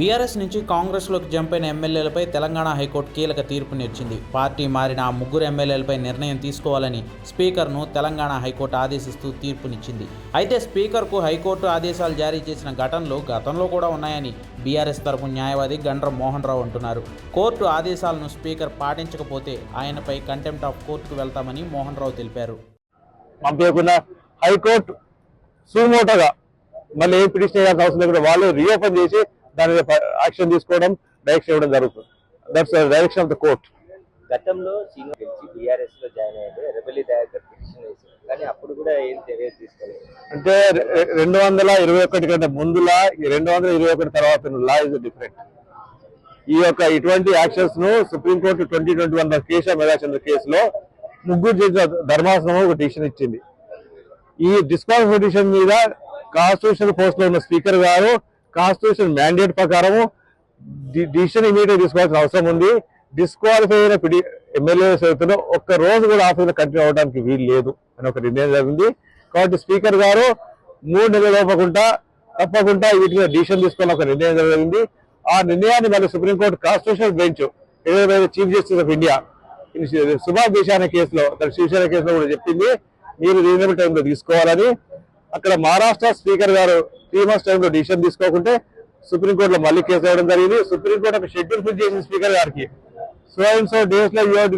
BRS నుంచి కాంగ్రెస్లోకి jump అయిన ఎమ్మెల్యేలపై తెలంగాణ హైకోర్టు కీలక తీర్పునిచ్చింది పార్టీ మారిన ఆ ముగ్గురు ఎమ్మెల్యేలపై నిర్ణయం తీసుకోవాలని స్పీకర్ను తెలంగాణ హైకోర్టు ఆదేశిస్తూ తీర్పునిచ్చింది. అయితే స్పీకర్కు హైకోర్టు ఆదేశాలు జారీ చేసిన ఘటనలు గతంలో కూడా ఉన్నాయని బీఆర్ఎస్ తరపు న్యాయవాది గండ్ర మోహన్ రావు అంటున్నారు. కోర్టు ఆదేశాలను స్పీకర్ పాటించకపోతే ఆయనపై కంటెంప్ట్ ఆఫ్ కోర్టుకు వెళ్తామని మోహన్ రావు తెలిపారు హైకోర్టు మళ్ళీ ఏం పిటిషన్ చేయాల్సిన అవసరం లేకుండా వాళ్ళు రీఓపెన్ చేసి దాని మీద యాక్షన్ తీసుకోవడం డైరెక్షన్ ఇవ్వడం జరుగుతుంది. That's direction of the court గతంలో సీనియర్ గెలిచి బీఆర్ఎస్లో జాయిన్ అయ్యాడు. రెబెల్లి డైరెక్టర్ పిటిషన్ వేశారు కానీ అప్పుడు కూడా ఏం చర్య తీసుకోలేదు. అంటే రెండు వందల ఇరవై ఒకటి కంటే ముందులా ఈ రెండు వందల ఇరవై ఒకటి తర్వాత లా ఇస్ డిఫరెంట్ ఈ యొక్క ఇటువంటి యాక్షన్స్ను supreme court twenty twenty one Keisham Meghachandra కేసులో ముగ్గురు చేసిన ధర్మాసనం ఒక డిసిషన్ ఇచ్చింది. ఈ డిస్క్వాలిఫికేషన్ మీద కాన్స్టిట్యూషన్ పోస్ట్లో ఉన్న స్పీకర్ గారు కాన్స్టిట్యూషన్ మ్యాండేట్ ప్రకారము డిసిషన్ ఇమీడియట్ తీసుకోవాల్సిన అవసరం ఉంది. డిస్క్వాలిఫై అయిన పిడి ఎమ్మెల్యే చదువుతున్న ఒక్క రోజు కూడా ఆఫీస్ కంటిన్యూ అవడానికి వీలు లేదు అని ఒక నిర్ణయం జరిగింది. కాబట్టి స్పీకర్ గారు మూడు నెలలు లోపకుండా తప్పకుండా వీటి మీద డిసిషన్ తీసుకున్న ఒక నిర్ణయం జరిగింది. ఆ నిర్ణయాన్ని మళ్ళీ సుప్రీంకోర్టు కాన్స్టిట్యూషనల్ బెంచ్ ఏదైతే chief justice of India Subhash Desai కేసులో దాని శివసేన కేసులో కూడా చెప్పింది. మీరు రీజనబుల్ టైంలో తీసుకోవాలని అక్కడ మహారాష్ట్ర స్పీకర్ గారు త్రీ మంత్స్ టైంలో డిసిషన్ తీసుకోకుంటే సుప్రీంకోర్టులో మళ్ళీ కేసు వేయడం జరిగింది. సుప్రీంకోర్టు ఒక షెడ్యూల్ ఫిల్ చేసింది స్పీకర్ గారికి. సో అండ్ సో డేస్లో యువర్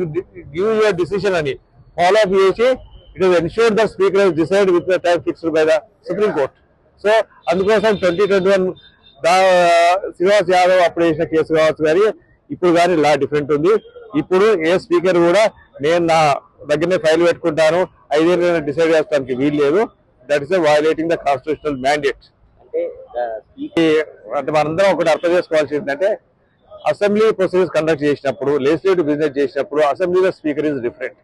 గివ్ యువర్ డిసిషన్ అని ఫాలో అప్ చేసి it is ensure the speaker decide with the time fixed by the supreme court. So అందుకోసం twenty twenty one Srinivas Yadav అప్పుడు చేసిన case కావచ్చు కానీ ఇప్పుడు కానీ లా డిఫరెంట్ ఉంది. ఇప్పుడు ఏ స్పీకర్ కూడా నేను నా దగ్గరనే ఫైల్ పెట్టుకుంటాను. ఐదేళ్ళు డిసైడ్ చేస్తానికి వీలు లేదు. That is violating the constitutional mandate అంటే మనందరం ఒకటి అర్థం చేసుకోవాల్సి ఏంటంటే అసెంబ్లీ ప్రొసీజర్స్ కండక్ట్ చేసినప్పుడు లెజిస్లేటివ్ బిజినెస్ చేసినప్పుడు అసెంబ్లీలో speaker is different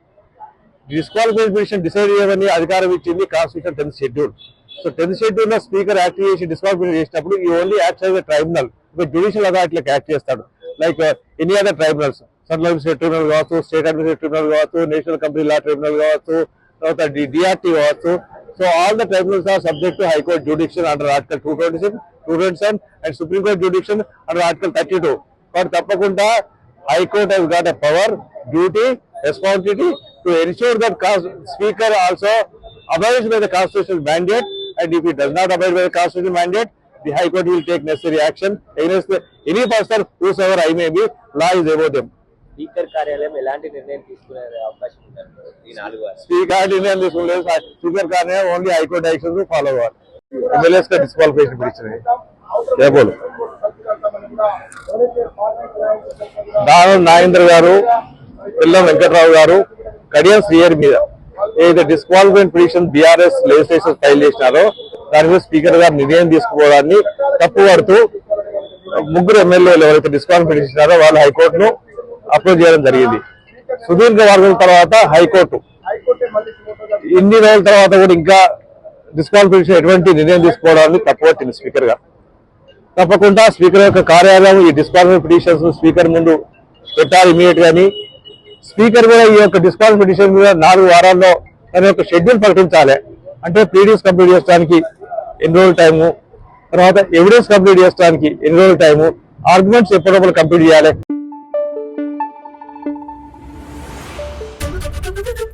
disqualification decide చేయమని అధికారం ఇచ్చింది constitution tenth schedule so tenth షెడ్యూల్లో స్పీకర్ యాక్ట్ చేసి డిస్క్వాలిఫికేషన్ చేసినప్పుడు ఈ only act as tribunal judicial అథారిటీలకు act చేస్తాడు. Like any other tribunals central administrative tribunal కావచ్చు స్టేట్ అడ్మినిస్ట్రేటివ్ ట్రిబ్యునల్ కావచ్చు నేషనల్ కంపెనీ లా ట్రిబ్యునల్ కావచ్చు తర్వాత డిఆర్టీ కావచ్చు. So all the tribunals are subject to High Court jurisdiction under Article 227, 227 and Supreme Court jurisdiction under Article 32. But Tapakunda, High Court has got a power, duty, responsibility to ensure that Speaker also abides by the constitutional mandate and if he does not abide by the constitutional mandate, the High Court will take necessary action against any person whosoever I may be, lies is above them. Speaker కార్యాలయం ఎలాంటి నిర్ణయం తీసుకునే అవకాశం ఉందంటారు ఈ నాలుగు speaker నిర్ణయం తీసుకోలేదు స్పీకర్ కార్యాలయం only high court actions follow అవ్వాలి ఎమ్మెల్యేస్ డిస్క్వాలిఫికేషన్ పిలిచినాయి ఏ బోలు దానం నాగేంద్ర గారు పిల్లం వెంకట్రావు గారు కడియం శ్రీయర్ మీద ఏదైతే disqualified petition BRS legislation file చేసినారో దాని మీద స్పీకర్ గారు నిర్ణయం తీసుకోవడాన్ని తప్పుపడుతూ ముగ్గురు ఎమ్మెల్యేలు ఎవరైతే డిస్క్వాలిఫై చేసినారో వాళ్ళు హైకోర్టును అప్లోడ్ చేయడం జరిగింది. సుదీర్ఘ వర్గం తర్వాత హైకోర్టు. ఇన్ని రోజుల తర్వాత కూడా ఇంకా డిస్క్వాలిఫికేషన్ ఎటువంటి నిర్ణయం తీసుకోవడానికి తప్పవచ్చింది స్పీకర్గా తప్పకుండా స్పీకర్ యొక్క కార్యాలయం ఈ డిస్క్వాలిఫై పిటిషన్స్ స్పీకర్ ముందు పెట్టాలి ఇమీడియట్ గాని. స్పీకర్ కూడా ఈ యొక్క డిస్క్వాలిఫై పిటిషన్ మీద నాలుగు వారాల్లో తన యొక్క షెడ్యూల్ ప్రకటించాలి. అంటే ప్రీడియస్ కంప్లీట్ చేయడానికి ఎన్ని రోజుల టైము? తర్వాత ఎవిడెన్స్ కంప్లీట్ చేయడానికి ఎన్ని రోజుల టైము? ఆర్గ్యుమెంట్స్ ఎప్పటికప్పుడు కంప్లీట్ చేయాలి. Thank you.